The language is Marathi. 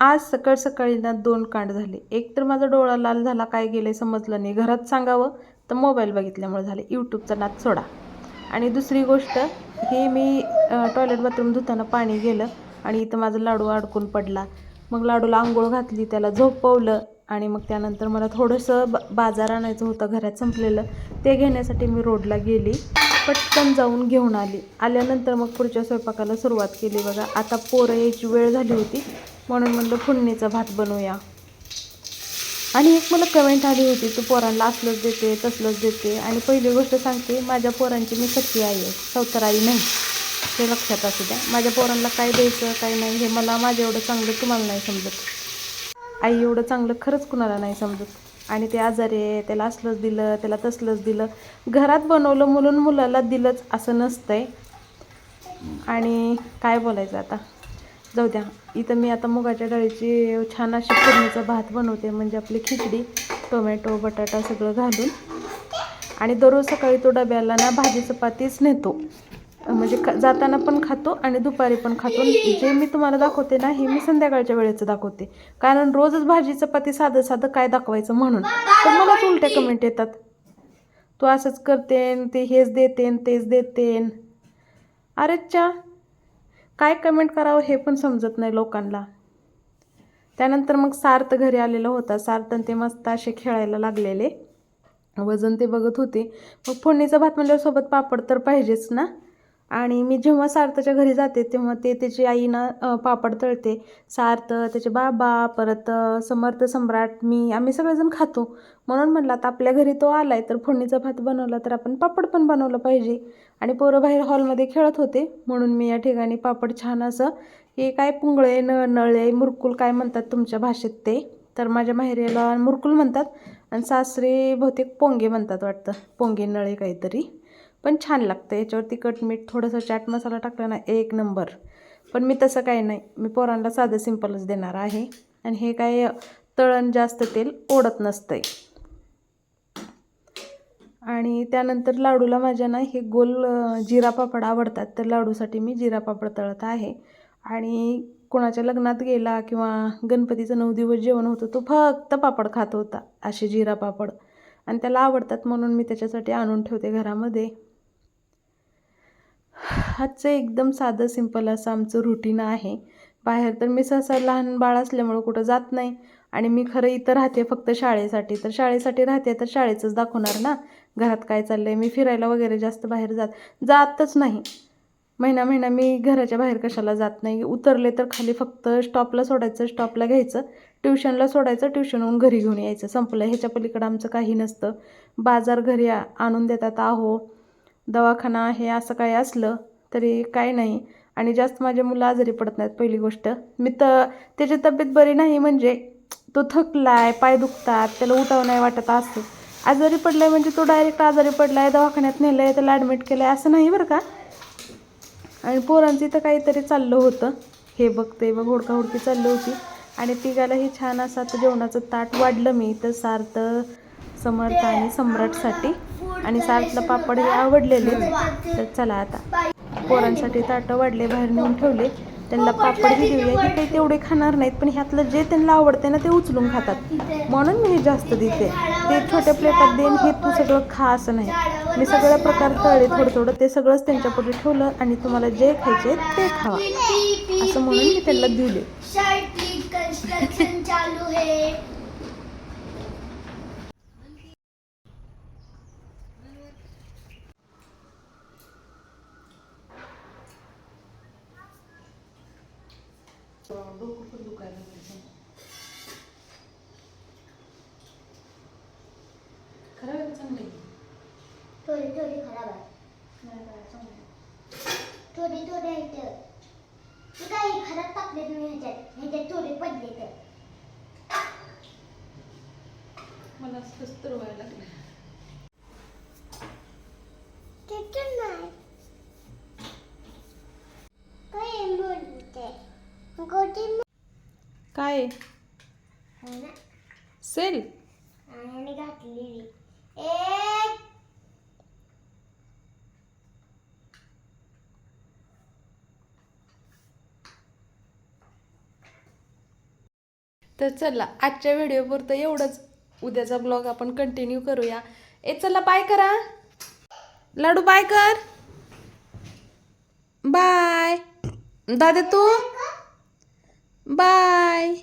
आज सकाळ सकाळी ना दोन कांड झाले. एक तर माझा डोळा लाल झाला काय गेले समजलं नाही. घरात सांगावं तर मोबाईल बघितल्यामुळे झाले. यूट्यूबचा नाद सोडा. आणि दुसरी गोष्ट हे मी टॉयलेट बाथरूम धुताना पाणी गेलं आणि इथं माझा लाडू अडकून पडला. मग लाडूला आंघोळ घातली त्याला झोपवलं आणि मग त्यानंतर मला थोडंसं ब बाजार आणायचं होतं घरात संपलेलं. ते घेण्यासाठी मी रोडला गेली पटकन जाऊन घेऊन आली. आल्यानंतर मग पुढच्या स्वयंपाकाला सुरुवात केली. बघा आता पोरं यायची वेळ झाली होती. म्हणून म्हणलं फोडणीचा भात बनवूया. आणि एक मला कमेंट आली होती तू पोरांना असलंच देते तसलंच देते. आणि पहिली गोष्ट सांगते माझ्या पोरांची मी सखी आई आहे सौतर आई नाही. हे लक्षात असू द्या. माझ्या पोरांना काय द्यायचं काय नाही हे मला माझ्या एवढं चांगलं तुम्हाला नाही समजत. आई एवढं चांगलं खरंच कुणाला नाही समजत. आणि ते आजारी आहे त्याला असलंच दिलं त्याला तसलंच दिलं. घरात बनवलं म्हणून मुलाला दिलंच असं नसतंय. आणि काय बोलायचं आता? जाऊ द्या. इथं मी आता मुगाच्या डाळीची छान अशी फोडणीचा भात बनवते म्हणजे आपली खिचडी टोमॅटो बटाटा सगळं घालून. आणि दररोज सकाळी तो डब्याला ना भाजी चपातीच नेतो. म्हणजे ख जाताना पण खातो आणि दुपारी पण खातो. जे मी तुम्हाला दाखवते ना हे मी संध्याकाळच्या वेळेचं दाखवते. कारण रोजच भाजी चपाती साधं साधं काय दाखवायचं म्हणून? तर मलाच उलट्या कमेंट येतात. तू असंच करतेन ते हेच देतेन तेच देतेन. अरेच्या काय कमेंट करावं हे पण समजत नाही लोकांना. त्यानंतर मग सार्थ घरी आलेला होता. सार्थ आणि ते मस्त असे खेळायला लागलेले. वजन ते बघत होते. मग फोडणीचा भात म्हणल्यावर सोबत पापड तर पाहिजेच ना? आणि मी जेव्हा सार्थच्या घरी जाते तेव्हा ते त्याची आई ना पापड तळते. सार्थ त्याचे बाबा परत समर्थ सम्राट मी आम्ही सगळेजण खातो. म्हणून म्हटलं आता आपल्या घरी तो आला आहे तर फोडणीचा भात बनवला तर आपण पापड पण बनवलं पाहिजे. आणि पोरं बाहेर हॉलमध्ये खेळत होते म्हणून मी या ठिकाणी पापड छान असं हे काय पुंगळे न नळे मुरकुल काय म्हणतात तुमच्या भाषेत ते? तर माझ्या माहेरीला मुरकुल म्हणतात. आणि सासरे बहुतेक पोंगे म्हणतात वाटतं. पोंगे नळे काहीतरी. पण छान लागतं याच्यावर तिखट मीठ थोडंसं चाट मसाला टाकला ना एक नंबर. पण मी तसं काही नाही. मी पोरांना साधं सिंपलच देणार आहे. आणि हे काय तळण जास्त तेल ओढत नसतंय. आणि त्यानंतर लाडूला माझ्या ना हे गोल जिरा पापड आवडतात. तर लाडूसाठी मी जिरा पापड तळत आहे. आणि कोणाच्या लग्नात गेला किंवा गणपतीचं नऊ दिवस जेवण होतं तो फक्त पापड खात होता असे जिरा पापड. आणि त्याला आवडतात म्हणून मी त्याच्यासाठी आणून ठेवते घरामध्ये. हातचं एकदम साधं सिंपल असं आमचं रुटीन आहे. बाहेर तर मी सहसा लहान बाळ असल्यामुळं कुठं जात नाही. आणि मी खरं इथं राहते फक्त शाळेसाठी. तर शाळेसाठी राहते तर शाळेचंच दाखवणार ना? घरात काय चाललं आहे मी फिरायला वगैरे जास्त बाहेर जात जातच नाही. महिना महिना मी घराच्या बाहेर कशाला जात नाही? उतरले तर खाली फक्त स्टॉपला सोडायचं स्टॉपला घ्यायचं. ट्युशनला सोडायचं ट्युशनहून घरी घेऊन यायचं. संपलं. ह्याच्या पलीकडं आमचं काही नसतं. बाजार घरी आ- आणून देतात. आहो दवाखाना हे असं काही असलं. तरी काय नाही. आणि जास्त माझे मुलं आजारी पडत नाहीत पहिली गोष्ट. मी तर त्याची तब्येत बरी नाही म्हणजे तो थकलाय पाय दुखतात त्याला उठावं नाही वाटत असं. आजारी पडलाय म्हणजे तो डायरेक्ट आजारी पडलाय दवाखान्यात नेलंय त्याला ॲडमिट केलं आहे असं नाही बरं का? आणि पोरांचं इथं काहीतरी चाललं होतं. हे बघते बघ हुडका हुडकी चालली होती. आणि तिघालाही छान असं आता जेवणाचं ताट वाढलं मी तर सार्थ समर्थ आणि सम्राटसाठी. आणि सार्थला पापड हे आवडलेले. तर चला आता. पोरांसाठी ताटं वाढले बाहेर नेऊन ठेवले. त्यांना पापडही देऊया. की काही तेवढे खाणार नाहीत पण ह्यातलं जे त्यांना आवडते ना ते उचलून खातात. म्हणून मी हे जास्त देते. ते छोट्या प्लेटात देईन हे तू सगळं खा असं नाही. मी सगळ्या प्रकार तळले थोडं थोडं ते सगळंच त्यांच्यापुढे ठेवलं आणि तुम्हाला जे खायचे ते खावा. असं म्हणून मी त्यांना दिले. शर्ट की कंस्ट्रक्शन चालू है थोडी थोडी खराब आहे थोडी थोडी आहे तर ती काही खराब टाकले तुम्ही ह्याच्यात ह्याच्यात थोडे पडले तर मला स्वस्त व्हायला लागलं चिकन नाही काय बोलते गोटी काय आहे सेल. आणि घातलेली. एक. तर चला आजच्या व्हिडिओपुरतं एवढंच. उद्याचा ब्लॉग आपण कंटिन्यू करूया. ए चला बाय करा. लाडू बाय कर. बाय दादा तू? बाय